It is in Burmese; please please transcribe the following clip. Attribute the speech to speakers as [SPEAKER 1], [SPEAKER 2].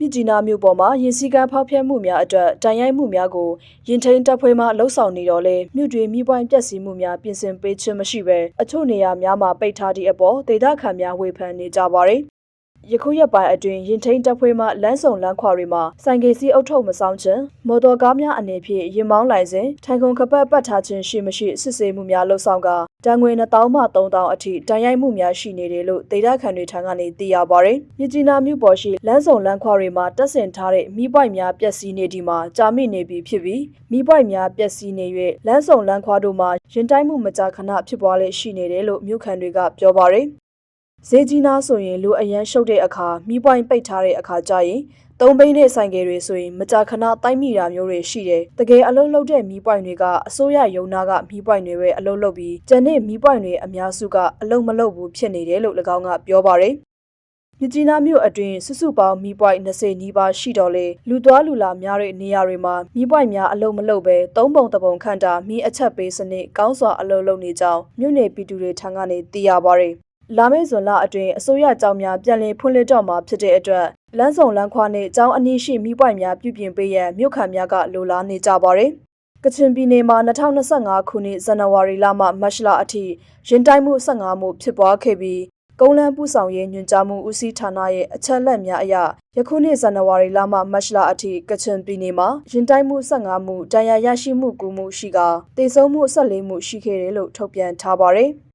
[SPEAKER 1] မြကြီးနားမြို့ပေါ်မှာရင်စည်းကမ်းဖောက်ဖျက်မှုများအတွက်တိုင်ရိုက်မှုများကိုရင်ထိန်တပ်ဖွဲ့မှလှုပ်ဆောင်နေတော့လေမြို့တွေမိပွိုင်းပျက်စီးမှုများပြင်ဆင်ပေးခြင်းမရှိဘဲအချို့နေရာများမှာပိတ်ထားသည့်အပေါ်ဒေသခံများဝေဖန်နေကြပါသည် ယခုရက်ပိုင်းအတွင်းရင်ထိန်တပ်ဖွဲ့မှလမ်းဆောင်လမ်းခွာတွေမှာဆိုင်ကယ်စီးအုပ်ထုပ်မဆောင်ခြင်းမော်တော်ကားများအနေဖြင့်ရင်မောင်းလိုက်စဉ်ထိုင်ခုံခပတ်ပတ်ထားခြင်းရှိမရှိစစ်ဆေးမှုများလှုပ်ဆောင်ကတန်ငွေ2000မှ3000အထိတန်ရိုက်မှုများရှိနေတယ်လို့ဒေသခံတွေထံကနေသိရပါဗျ။မြကြီးနားမြို့ပေါ်ရှိလမ်းဆောင်လမ်းခွာတွေမှာတက်ဆင်ထားတဲ့မိပွိုက်များပျက်စီးနေဒီမှာကြာမိနေပြီဖြစ်ပြီးမိပွိုက်များပျက်စီးနေ၍လမ်းဆောင်လမ်းခွာတို့မှာရင်တိုက်မှုမကြာခဏဖြစ်ပွားလေရှိနေတယ်လို့မြို့ခံတွေကပြောပါဗျ။ ဈေးကြီးနားဆိုရင်လူအရန်ရှုပ်တဲ့အခါမိပွိုင်းပိတ်ထားတဲ့အခါကျရင်သုံးဘိန်းတဲ့ဆိုင်ကယ်တွေဆိုရင်မကြာခဏတိုက်မိတာမျိုးတွေရှိတယ်။တကယ်အလုံးလုံးတဲ့မီးပွိုင်တွေကအစိုးရယုံနာကမီးပွိုင်တွေပဲအလုံးလုံးပြီးကျန်တဲ့မီးပွိုင်တွေအများစုကအလုံးမလုံးဘူးဖြစ်နေတယ်လို့၎င်းကပြောပါရယ်။မြကြီးနားမြို့အတွင်းစုစုပေါင်းမီးပွိုင်20နီးပါးရှိတော့လေလူသွားလူလာများတဲ့နေရာတွေမှာမီးပွိုင်များအလုံးမလုံးပဲသုံးပုံတပုံခန့်တာမီးအချက်ပေးစနစ်ကောင်းစွာအလုံးလုံးနေကြောင်းမြို့နယ်ပြည်သူတွေထံကနေသိရပါရယ်။ လာမယ့်ဇွန်လအတွင်းအစိုးရကြောင်းများပြန်လည်ဖွင့်လှစ်တော့မှာဖြစ်တဲ့အတွက်လမ်းဆောင်လမ်းခွာနဲ့ကျောင်းအနည်းရှိမိပွိုင်များပြုပြင်ပေးရန်မြို့ခံများကလိုလားနေကြပါတယ်။ကချင်ပြည်နယ်မှာ2025ခုနှစ်ဇန်နဝါရီလမှမတ်လအထိရင်တိုက်မှု15မှုဖြစ်ပွားခဲ့ပြီးကုန်းလန်းပူဆောင်ရေးညွှန်ကြားမှုဦးစီးဌာနရဲ့အချက်လက်များအရယခုနှစ်ဇန်နဝါရီလမှမတ်လအထိကချင်ပြည်နယ်မှာရင်တိုက်မှု15မှုတန်ရာရရှိမှု9မှုရှိကတေဆုံးမှု14မှုရှိခဲ့တယ်လို့ထုတ်ပြန်ထားပါတယ်။